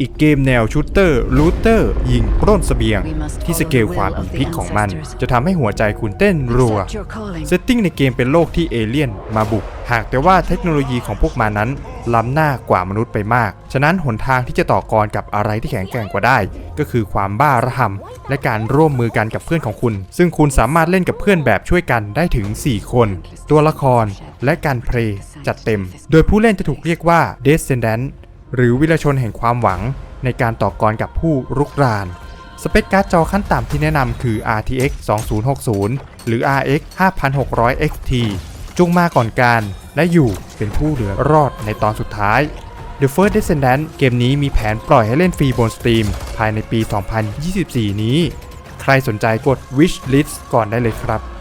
อีกเกมแนวชูตเตอร์ลูเตอร์ ยิงปล้นเสบียง ที่สเกลความอินพิษของมัน จะทำให้หัวใจคุณเต้นรัว เซตติ้งในเกมเป็นโลกที่เอเลี่ยนมาบุก หากแต่ว่าเทคโนโลยีของพวกมันนั้น ล้ำหน้ากว่ามนุษย์ไปมาก ฉะนั้นหนทางที่จะต่อกรกับอะไรที่แข็งแกร่งกว่าได้ ก็คือความบ้าระห่ำและการร่วมมือกันกับเพื่อนของคุณ ซึ่งคุณสามารถเล่นกับเพื่อนแบบช่วยกันได้ถึง 4 คน ตัวละครและการเพลย์จัดเต็ม โดยผู้เล่นจะถูกเรียกว่า Descendant หรือวิรชนแห่งความหวังในการต่อกรกับผู้รุกราน สเปคการ์ดจอขั้นต่ำที่แนะนำคือ RTX 2060 หรือ RX 5600 XT จงมาก่อนการและอยู่เป็นผู้เหลือรอดในตอนสุดท้าย The First Descendant เกมนี้มีแผนปล่อยให้เล่นฟรีบนสตรีมภายในปี 2024 นี้ ใครสนใจกด Wish List ก่อนได้เลยครับ